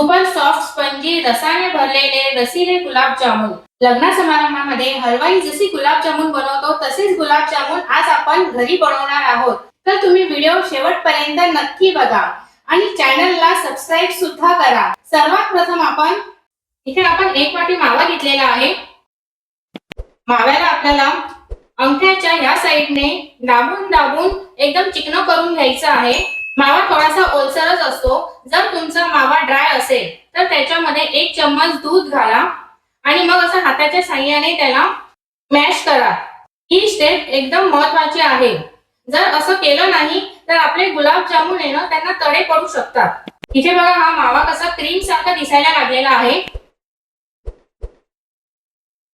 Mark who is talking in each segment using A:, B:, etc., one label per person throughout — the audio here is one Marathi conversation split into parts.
A: सुपर सॉफ्ट स्पंजी रसाने भरलेले रसिले गुलाबजामुन. लग्न समारंभामध्ये हलवाई जशी गुलाबजामुन बनवतो तसेच गुलाबजामुन आज आपण घरी बनवणार आहोत. तर तुम्ही व्हिडिओ शेवटपर्यंत नक्की बघा आणि चॅनलला सबस्क्राईब सुद्धा करा. सर्वात प्रथम आपण इथे आपण एक वाटी मावा घेतलेला आहे. माव्याला आपल्याला अंगठ्याच्या या साईडने दाबून दाबून एकदम चिकन करून घ्यायचं आहे. मावा थोडासा ओलसरच असतो. जर तुमचा मावा ड्राय असेल तर त्याच्यामध्ये एक चम्मच दूध घाला आणि मग असं हाताच्या साह्याने त्याला मॅश करा. ही स्टेप एकदम महत्वाची आहे. जर असं केलं नाही तर आपले गुलाबजामुन येणं त्यांना तडे पडू शकतात. इथे बघा हा मावा कसा क्रीम सारखा दिसायला लागलेला आहे.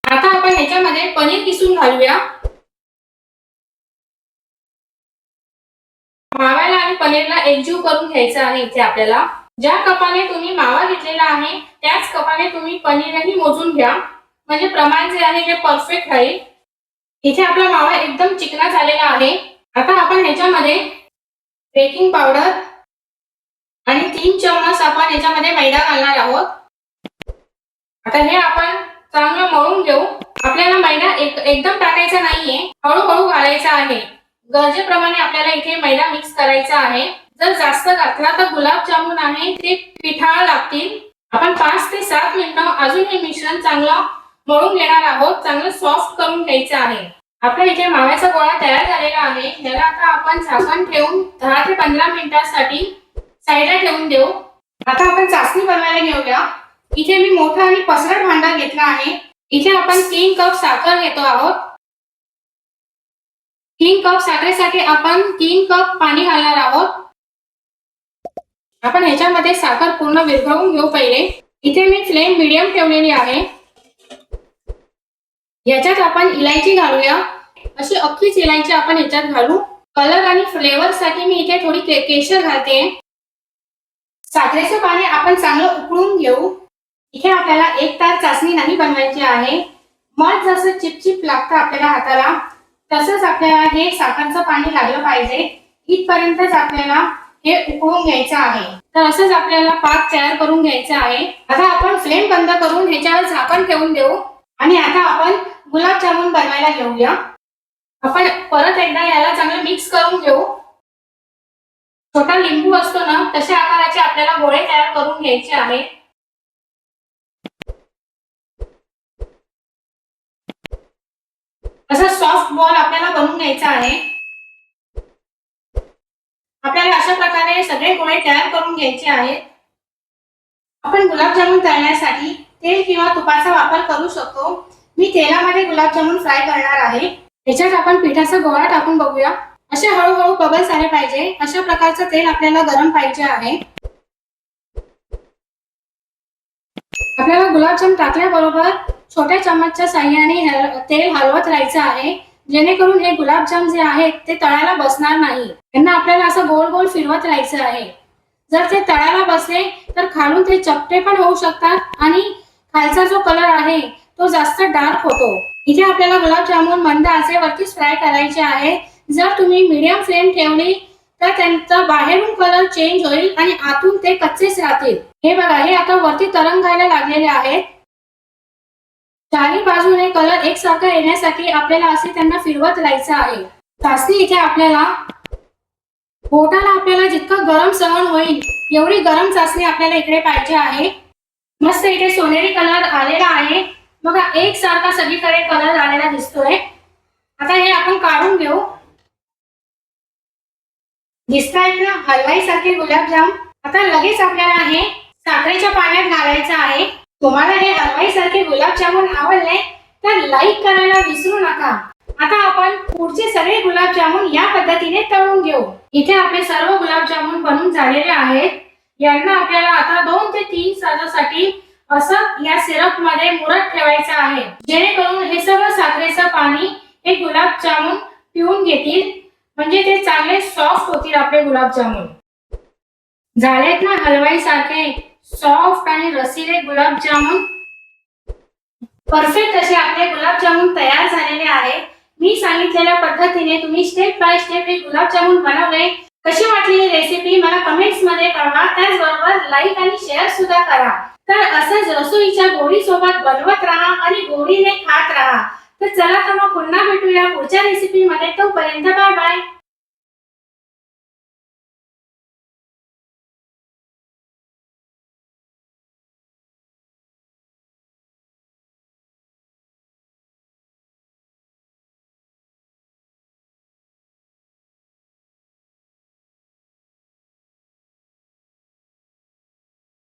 A: आता आपण ह्याच्यामध्ये पनीर किसून घालूया. माव्याला आणि पनीरला एकजीव करून घ्यायचं आहे इथे आपल्याला. ज्या कपाने तुम्ही मावा घेतलेला आहे त्याच कपाने तुम्ही पनीरही मोजून घ्या. म्हणजे प्रमाण जे आहे ते परफेक्ट राहील. इथे आपला मावा एकदम चिकना झालेला आहे. आता आपण ह्याच्यामध्ये बेकिंग पावडर आणि तीन चम्मच आपण ह्याच्यामध्ये मैदा घालणार आहोत. आता हे आपण चांगलं मळून घेऊ. आपल्याला मैदा एक एकदम टाकायचा नाहीये. हळूहळू घालायचा आहे. गरजेप्रमाणे आपल्याला इथे मैदा मिक्स करायचा आहे. जर जास्त घातला तर गुलाबजामुन आहे ते पिठाळ लागतील. आपण पाच ते सात मिनिटं अजून हे मिश्रण चांगलं मळून घेणार आहोत चांगलं सॉफ्ट करून घ्यायचं आहे. आपल्या इथे माव्याचा गोळा तयार झालेला आहे. याला आता आपण झाकण ठेवून दहा ते पंधरा मिनिटांसाठी साईडला ठेवून देऊ. आता आपण चाचणी बनवायला घेऊया. इथे मी मोठा आणि पसरट भांडा घेतला आहे. इथे आपण तीन कप साखर घेतो आहोत. तीन कप साखरेसाठी आपण तीन कप पाणी घालणार आहोत. आपण ह्याच्यामध्ये साखर पूर्ण विरघळवून घेऊ पहिले. इथे मी फ्लेम मिडियम ठेवलेली आहे. याच्यात आपण इलायची घालूया. अशी अख्खीच इलायची आपण ह्याच्यात घालू. कलर आणि फ्लेवर साठी मी इथे थोडी के- केशर घालते. साखरेचं पाणी आपण चांगलं उकळून घेऊ. इथे आपल्याला एक तास चाचणी नाही बनवायची आहे. मध जसं चिपचिप लागतं आपल्याला हाताला तसंच आपल्याला हे साखरचं पाणी लागलं पाहिजे. इथपर्यंतच आपल्याला हे उकळून घ्यायचं आहे. तर असंच आपल्याला पाक तयार करून घ्यायचा आहे. आता आपण फ्लेम बंद करून ह्याच्यावर झाकण ठेवून देऊ. आणि आता आपण गुलाबजामुन बनवायला घेऊया. आपण परत एकदा याला चांगलं मिक्स करून घेऊ. छोटा लिंबू असतो ना तशा आकाराचे आपल्याला गोळे तयार करून घ्यायचे आहे असा सॉफ्ट बॉल आपल्याला बनवून घ्यायचा आहे. आपल्याला अशा प्रकारे सगळे गोळे तयार करून घ्यायचे आहेत आपण गुलाबजामुन तळण्यासाठी तेल किंवा तुपाचा वापर करू शकतो. मी तेलामध्ये गुलाबजामुन फ्राय करणार आहे. त्याच्यात आपण पिठाचा गोळा टाकून बघूया. असे हळूहळू बबल्स आले पाहिजे. अशा प्रकारचं तेल आपल्याला गरम पाहिजे आहे. आपल्याला गुलाबजाम टाकल्याबरोबर छोट्या चम्मचच्या साह्याने तेल हलवत राहायचं आहे. जेणेकरून हे गुलाबजाम जे आहेत ते तळ्याला बसणार नाही. त्यांना आपल्याला असं गोल गोल फिरवत राहायचं आहे. जर ते तळ्याला बसले तर खालून ते चपटे पण होऊ शकतात आणि खालचा जो कलर आहे तो जास्त डार्क होतो. इथे आपल्याला गुलाबजामुन मंद आचेवरतीच फ्राय करायचे आहे. जर तुम्ही मीडियम फ्लेम ठेवली तर त्यांचा बाहेरून कलर चेंज होईल आणि आतून ते कच्चेच राहतील. हे बघा हे आता वरती तरंगायला लागलेले आहेत. चारही बाजूने कलर एकसारखा येण्यासाठी आपल्याला असे त्यांना फिरवत राहायचं आहे. चाचणी इथे आपल्याला बोटाला आपल्याला जितकं गरम सहन होईल एवढी गरम चाचणी आपल्याला इकडे पाहिजे आहे. मस्त इथे सोनेरी कलर आलेला आहे. बघा एकसारखा सगळीकडे कलर आलेला दिसतोय. आता हे आपण काढून घेऊ. दिसतायत ना? हलवाई सारखे गुलाबजाम. आता लगेच आपल्याला हे साखरेच्या पाण्यात घालायचं आहे. तुम्हाला हे हलवाई सारखे गुलाबजामुन आवडले तर लाईक करायला विसरू नका. आता आपण पुढचे सगळे गुलाबजामुन या पद्धतीने तळून घेऊ. इथे आपले सर्व गुलाबजामुन बनून झालेले आहेत. यांना आपल्याला आता दोन ते तीन तासासाठी असं या सिरपमध्ये मुरत ठेवायचं आहे. जेणेकरून हे सगळं साखरेचं पाणी हे गुलाबजामुन पिऊन घेतील. म्हणजे ते चांगले सॉफ्ट होतील आपले गुलाबजामुन. झालेत ना हलवाई सारखे सॉफ्ट आणि रसिले गुलाबजामुन. परफेक्ट असे आपले गुलाबजामुन तयार झालेले आहे. मी सांगितलेल्या पद्धतीने तुम्ही स्टेप बाय स्टेप हे गुलाबजामुन बनवले. कशी वाटली ही रेसिपी मला कमेंट्समध्ये कळवा. त्याचबरोबर लाईक आणि शेअर सुद्धा करा. तर असंच रसोईच्या गोडी सोबत बनवत राहा आणि गोडीने खात राहा. तर चला तर मग पुन्हा भेटूया पुढच्या रेसिपी मध्ये. तोपर्यंत बाय बाय